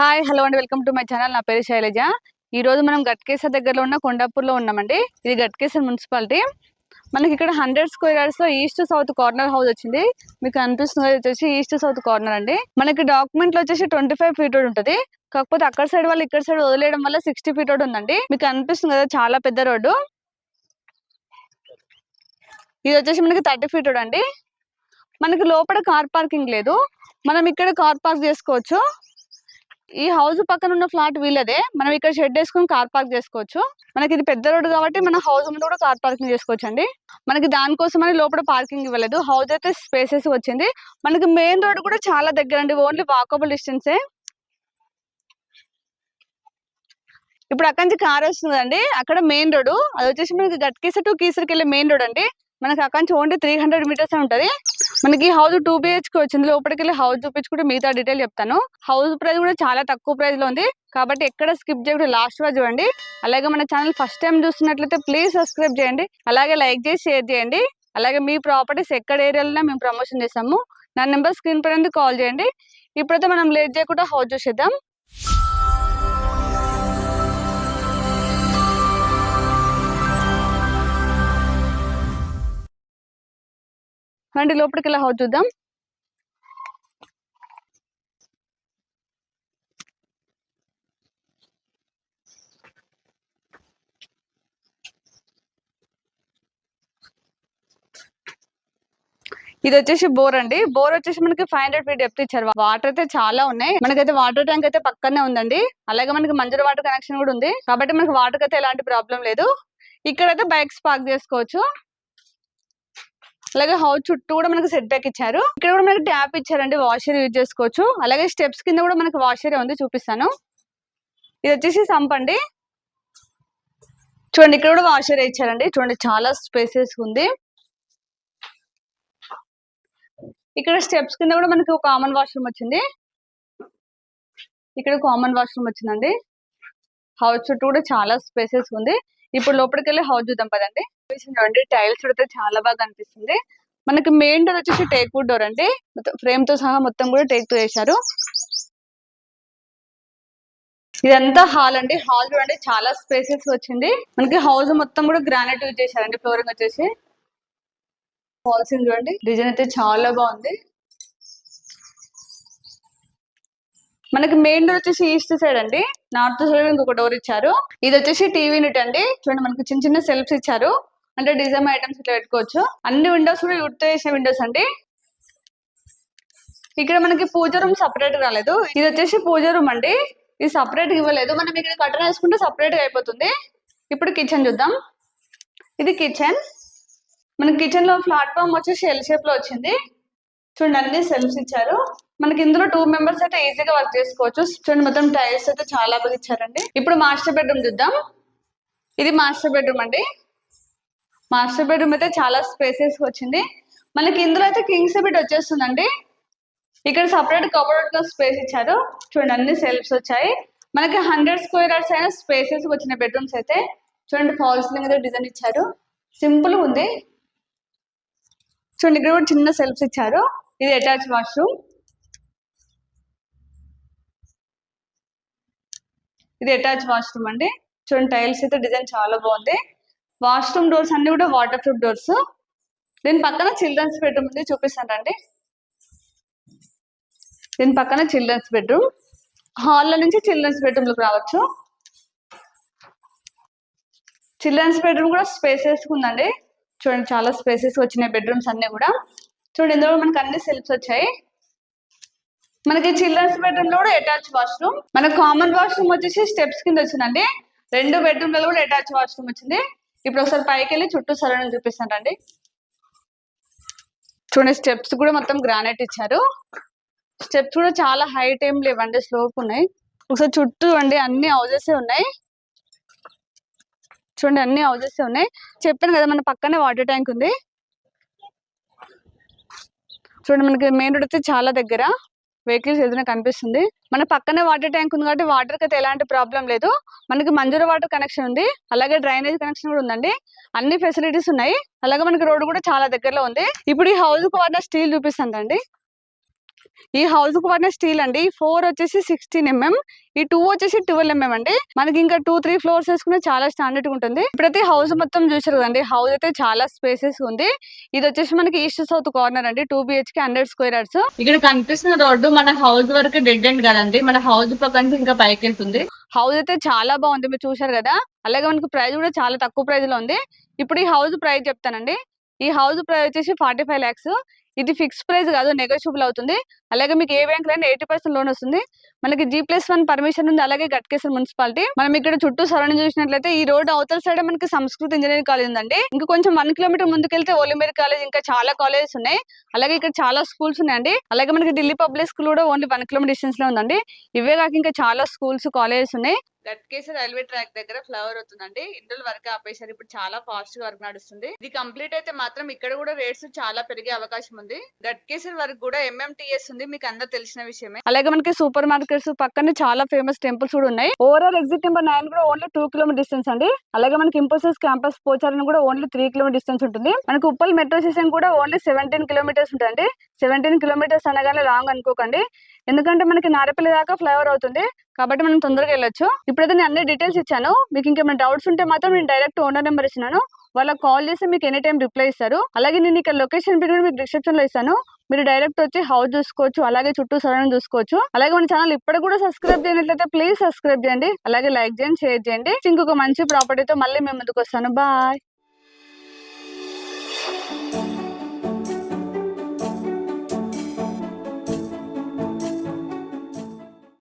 Hi hello అండి welcome to my channel నా పేరు శైలజ. ఈ రోజు మనం గట్కేసర్ దగ్గరలో ఉన్న కొండాపూర్లో ఉన్నామండి. ఇది గట్కేసర్ మున్సిపాలిటీ. మనకి ఇక్కడ హండ్రెడ్ స్క్వేర్ యార్డ్స్లో ఈస్ట్ సౌత్ కార్నర్ హౌస్ వచ్చింది. మీకు అనిపిస్తుంది వచ్చేసి ఈస్ట్ సౌత్ కార్నర్ అండి. మనకి డాక్యుమెంట్లో వచ్చేసి ట్వంటీ ఫైవ్ ఫీట్ రోడ్ ఉంటుంది. కాకపోతే అక్కడ సైడ్ వాళ్ళు ఇక్కడ సైడ్ వదిలేయడం వల్ల సిక్స్టీ ఫీట్ రోడ్ ఉందండి. మీకు అనిపిస్తుంది కదా చాలా పెద్ద రోడ్డు ఇది వచ్చేసి మనకి థర్టీ ఫీట్ రోడ్ అండి. మనకి లోపల కార్ పార్కింగ్ లేదు. మనం ఇక్కడ కార్ పార్క్ చేసుకోవచ్చు. ఈ హౌస్ పక్కన ఉన్న ఫ్లాట్ వీళ్ళదే. మనం ఇక్కడ షెడ్ వేసుకొని కార్ పార్క్ చేసుకోవచ్చు. మనకి ఇది పెద్ద రోడ్ కాబట్టి మన హౌస్ ముందు కూడా కార్ పార్కింగ్ చేసుకోవచ్చు అండి మనకి దానికోసం అని లోపల పార్కింగ్ ఇవ్వలేదు. హౌస్ అయితే స్పేసెస్ వచ్చింది. మనకి మెయిన్ రోడ్ కూడా చాలా దగ్గర అండి. ఓన్లీ వాకబుల్ డిస్టెన్సే. ఇప్పుడు అక్కడి నుంచి కార్ వస్తుందండి. అక్కడ మెయిన్ రోడ్ అది వచ్చేసి మనకి గట్కేసర్ టు కీసర్కి వెళ్ళే మెయిన్ రోడ్ అండి. మనకి అక్కడి నుంచి ఓన్లీ త్రీ హండ్రెడ్ మీటర్స్ ఉంటుంది. మనకి హౌస్ టూ బిహెచ్కే వచ్చింది లోపలికి వెళ్ళి హౌస్ చూపించుకుంటే మిగతా డీటెయిల్ చెప్తాను. హౌస్ ప్రైస్ కూడా చాలా తక్కువ ప్రైస్లో ఉంది. కాబట్టి ఎక్కడ స్కిప్ చేయకుండా లాస్ట్ వరకు చూడండి. అలాగే మన ఛానల్ ఫస్ట్ టైం చూస్తున్నట్లయితే ప్లీజ్ సబ్స్క్రైబ్ చేయండి. అలాగే లైక్ చేసి షేర్ చేయండి. అలాగే మీ ప్రాపర్టీస్ ఎక్కడ ఏరియాలో మేము ప్రమోషన్ చేస్తాము. నా నెంబర్ స్క్రీన్ పైన కాల్ చేయండి. ఇప్పుడైతే మనం లేట్ చేయకుండా హౌస్ చూసేద్దాం. రండి లోపలికి వెళ్ళి హౌస్ చూద్దాం. ఇది వచ్చేసి బోర్ అండి. బోర్ వచ్చేసి మనకి ఫైవ్ హండ్రెడ్ ఫీట్ డెప్త్ ఇచ్చారు. వాటర్ అయితే చాలా ఉన్నాయి. మనకైతే వాటర్ ట్యాంక్ అయితే పక్కనే ఉందండి. అలాగే మనకి మంజూరు వాటర్ కనెక్షన్ కూడా ఉంది. కాబట్టి మనకి వాటర్ అయితే ఎలాంటి ప్రాబ్లం లేదు. ఇక్కడైతే బైక్స్ పార్క్ చేసుకోవచ్చు. అలాగే హౌస్ చుట్టూ కూడా మనకి సెట్ బ్యాక్ ఇచ్చారు. ఇక్కడ కూడా మనకి ట్యాప్ ఇచ్చారండి వాషర్ యూజ్ చేసుకోవచ్చు. అలాగే స్టెప్స్ కింద కూడా మనకి వాషర్ ఉంది చూపిస్తాను. ఇది వచ్చేసి సంప్ అండి. చూడండి ఇక్కడ కూడా వాషర్ ఇచ్చారండి. చూడండి చాలా స్పేసెస్ ఉంది. ఇక్కడ స్టెప్స్ కింద కూడా మనకి ఒక కామన్ వాష్రూమ్ వచ్చింది. ఇక్కడ కామన్ వాష్రూమ్ వచ్చిందండి. హౌస్ చుట్టూ కూడా చాలా స్పేసెస్ ఉంది. ఇప్పుడు లోపలికి వెళ్ళి హౌస్ చూద్దాం పదండి. చూడండి టైల్స్ అయితే చాలా బాగా అనిపిస్తుంది మనకి మెయిన్ డోర్ వచ్చేసి టేక్ వుడ్ డోర్ అండి. ఫ్రేమ్తో సహా మొత్తం కూడా టేక్తో వేశారు ఇదంతా హాల్ అండి. హాల్ చూడండి చాలా స్పేసెస్ వచ్చింది. మనకి హౌస్ మొత్తం కూడా గ్రానైట్ యూజ్ చేశారండి ఫ్లోరింగ్ వచ్చేసి. హాల్స్ చూడండి డిజైన్ అయితే చాలా బాగుంది. మనకి మెయిన్ డోర్ వచ్చేసి ఈస్ట్ సైడ్ అండి. నార్త్ సైడ్ ఇంకొక డోర్ ఇచ్చారు. ఇది వచ్చేసి టీవీ యూనిట్ అండి. చూడండి మనకి చిన్న చిన్న సెల్ఫ్స్ ఇచ్చారు. అంటే డిజైన్ ఐటమ్స్ ఇట్లా పెట్టుకోవచ్చు. అన్ని విండోస్ కూడా వుడ్ చేసిన విండోస్ అండి. ఇక్కడ మనకి పూజ రూమ్ సపరేట్ రాలేదు. ఇది వచ్చేసి పూజ రూమ్ అండి. ఇది సపరేట్ ఇవ్వలేదు. మనం ఇక్కడ కట్టన వేసుకుంటే సపరేట్గా అయిపోతుంది. ఇప్పుడు కిచెన్ చూద్దాం. ఇది కిచెన్ మన కిచెన్లో ప్లాట్ఫామ్ వచ్చేసి ఎల్ షేప్లో వచ్చింది. చూడండి అన్ని సెల్ఫ్స్ ఇచ్చారు. మనకి ఇందులో టూ మెంబర్స్ అయితే ఈజీగా వర్క్ చేసుకోవచ్చు. చూడండి మొత్తం టైల్స్ అయితే చాలా బాగా ఇచ్చారండి. ఇప్పుడు మాస్టర్ బెడ్రూమ్ చూద్దాం. ఇది మాస్టర్ బెడ్రూమ్ అండి. మాస్టర్ బెడ్రూమ్ అయితే చాలా స్పేసెస్ వచ్చింది. మనకి ఇందులో అయితే కింగ్స్ బెడ్ వచ్చేస్తుందండి. ఇక్కడ సపరేట్ కబోర్డ్లో స్పేస్ ఇచ్చారు. చూడండి అన్ని సెల్ఫ్స్ వచ్చాయి. మనకి హండ్రెడ్ స్క్వేర్ యార్డ్స్ అయిన స్పేసెస్ వచ్చిన బెడ్రూమ్స్ అయితే. చూడండి ఫాల్స్ మీద డిజైన్ ఇచ్చారు. సింపుల్ ఉంది. చూడండి ఇక్కడ కూడా చిన్న సెల్ఫ్స్ ఇచ్చారు. ఇది అటాచ్ వాష్రూమ్ ఇది అటాచ్ వాష్రూమ్ అండి. చూడండి టైల్స్ అయితే డిజైన్ చాలా బాగుంది. వాష్రూమ్ డోర్స్ అన్ని కూడా వాటర్ ప్రూఫ్ డోర్స్. దీని పక్కన చిల్డ్రన్స్ బెడ్రూమ్ ఉంది చూపిస్తానండి దీని పక్కన చిల్డ్రన్స్ బెడ్రూమ్. హాల్లో నుంచి చిల్డ్రన్స్ బెడ్రూమ్లోకి రావచ్చు. చిల్డ్రన్స్ బెడ్రూమ్ కూడా స్పేసెస్ ఉందండి. చూడండి చాలా స్పేసెస్ వచ్చినాయి బెడ్రూమ్స్ అన్ని కూడా. చూడండి ఇందులో మనకి అన్ని సెల్ఫ్స్ వచ్చాయి. మనకి చిల్డ్రన్స్ బెడ్రూమ్లో కూడా అటాచ్ వాష్రూమ్ మన కామన్ వాష్రూమ్ వచ్చేసి స్టెప్స్ కింద వచ్చిందండి. రెండు బెడ్రూమ్లో కూడా అటాచ్ వాష్రూమ్ వచ్చింది. ఇప్పుడు ఒకసారి పైకి వెళ్ళి చుట్టూ సరౌండింగ్ చూపిస్తానండి చూడండి స్టెప్స్ కూడా మొత్తం గ్రానైట్ ఇచ్చారు. స్టెప్స్ కూడా చాలా హైట్ ఏం లేవండి స్లోప్ ఉన్నాయి. ఒకసారి చుట్టూ అండి అన్ని హౌజెస్ ఉన్నాయి. చూడండి అన్ని హౌజెస్ ఉన్నాయి. చెప్పాను కదా మన పక్కనే వాటర్ ట్యాంక్ ఉంది. చూడండి మనకి మెయిన్ రోడ్ అయితే చాలా దగ్గర. వెహికల్స్ ఏదైనా కనిపిస్తుంది. మన పక్కనే వాటర్ ట్యాంక్ ఉంది కాబట్టి వాటర్కి అయితే ఎలాంటి ప్రాబ్లం లేదు. మనకి మంజూరు వాటర్ కనెక్షన్ ఉంది. అలాగే డ్రైనేజ్ కనెక్షన్ కూడా ఉందండి. అన్ని ఫెసిలిటీస్ ఉన్నాయి. అలాగే మనకి రోడ్ కూడా చాలా దగ్గరలో ఉంది. ఇప్పుడు ఈ హౌస్ కార్నర్ స్టీల్ చూపిస్తుందండి అండి ఈ హౌస్కు పడిన స్టీల్ అండి. ఫోర్ వచ్చేసి సిక్స్టీన్ ఎంఎం. ఈ టూ వచ్చేసి ట్వెల్వ్ ఎంఎం అండి. మనకి ఇంకా టూ త్రీ ఫ్లోర్స్ వేసుకునే చాలా స్టాండర్డ్ ఉంటుంది. ఇప్పుడైతే హౌస్ మొత్తం చూసారు కదండి. హౌస్ అయితే చాలా స్పేసెస్ ఉంది. ఇది వచ్చేసి మనకి ఈస్ట్ సౌత్ కార్నర్ అండి. Two BHK hundred square yards. ఇక్కడ కనిపిస్తున్న రోడ్డు మన హౌస్ వరకు డెడ్ ఎండ్ కదండి. మన హౌస్ పక్కన ఇంకా పైకి వెళ్తుంది. హౌస్ అయితే చాలా బాగుంది. మీరు చూసారు కదా. అలాగే మనకి ప్రైస్ కూడా చాలా తక్కువ ప్రైస్లో ఉంది. ఇప్పుడు ఈ హౌస్ ప్రైస్ చెప్తానండి. ఈ హౌస్ ప్రైస్ వచ్చేసి ఫార్టీ ఫైవ్ ల్యాక్స్. ఇది ఫిక్స్ ప్రైస్ కాదు నెగోషియబుల్ అవుతుంది. అలాగే మీకు ఏ బ్యాంక్లో ఎయిటీ పర్సెంట్ లోన్ వస్తుంది. మనకి జీ ప్లస్ వన్ పర్మిషన్ ఉంది అలాగే గట్కేశ్వర మున్సిపాలిటీ. మనం ఇక్కడ చుట్టూ సరౌండింగ్ చూసినట్లయితే ఈ రోడ్ అవతల సైడ్ మనకి సంస్కృత ఇంజనీరింగ్ కాలేజ్ ఉందండి. ఇంకా కొంచెం వన్ కిలోమీటర్ ముందుకెళ్తే ఓలిమేర్ కాలేజ్ ఇంకా చాలా కాలేజెస్ ఉన్నాయి. అలాగే ఇక్కడ చాలా స్కూల్స్ ఉన్నాయండి. అలాగే మనకి ఢిల్లీ పబ్లిక్ స్కూల్ కూడా ఓన్లీ వన్ కిలోమీటర్ డిస్టెన్స్లో ఉందండి. ఇవే కాక ఇంకా చాలా స్కూల్స్ కాలేజెస్ ఉన్నాయి. గట్కేశ్వర రైల్వే ట్రాక్ దగ్గర ఫ్లవర్ అవుతుందండి. ఇందులో వర్క్ ఆపేశారు ఇప్పుడు చాలా ఫాస్ట్గా వర్క్ నడుస్తుంది. ఇది కంప్లీట్ అయితే మాత్రం ఇక్కడ కూడా రేట్స్ చాలా పెరిగే అవకాశం ఉంది. గట్కేశ్వర వరకు కూడా ఎంఎంటీఎస్ ఉంది. మీకు అందరు తెలిసిన విషయమే. అలాగే మనకి సూపర్ మార్కెట్స్ పక్కనే చాలా ఫేమస్ టెంపుల్స్ కూడా ఉన్నాయి. ఓవరాల్ ఎగ్జిట్ నెంబర్ నైన్ కూడా ఓన్లీ టూ కిలోమీటర్ డిస్టెన్స్ అండి. అలాగే మనకి ఇంపోసిస్ క్యాంపస్ పోచారని కూడా ఓన్లీ త్రీ కిలోమీటర్ డిస్టెన్స్ ఉంటుంది. మనకి ఉప్పల్ మెట్రో స్టేషన్ కూడా ఓన్లీ సెవెంటీన్ కిలోమీటర్స్ ఉంటుంది సెవెంటీన్ కిలోమీటర్స్ అనగానే లాంగ్ అనుకోకండి. ఎందుకంటే మనకి నారపల్లి దాకా ఫ్లైఓవర్ అవుతుంది. కాబట్టి మనం తొందరగా వెళ్ళొచ్చు. ఇప్పుడైతే నేను అన్ని డీటెయిల్స్ ఇచ్చాను. మీకు ఇంకేమైనా డౌట్స్ ఉంటే మాత్రం నేను డైరెక్ట్ ఓనర్ నెంబర్ ఇచ్చినాను వాళ్ళకి కాల్ చేసి మీకు ఎనీ టైం రిప్లై ఇస్తారు. అలాగే నేను ఇక్కడ లొకేషన్ పెట్టి కూడా మీకు డిస్క్రిప్షన్లో ఇస్తాను. మీరు డైరెక్ట్ వచ్చి హౌస్ చూసుకోవచ్చు. అలాగే చుట్టూ సరౌండింగ్ చూసుకోవచ్చు. అలాగే మన ఛానల్ ఇప్పటికి కూడా సబ్స్క్రైబ్ చేయనట్లయితే ప్లీజ్ సబ్స్క్రైబ్ చేయండి. అలాగే లైక్ చేయండి షేర్ చేయండి. ఇంకొక మంచి ప్రాపర్టీతో మళ్ళీ మేము ముందుకు వస్తాను. బాయ్.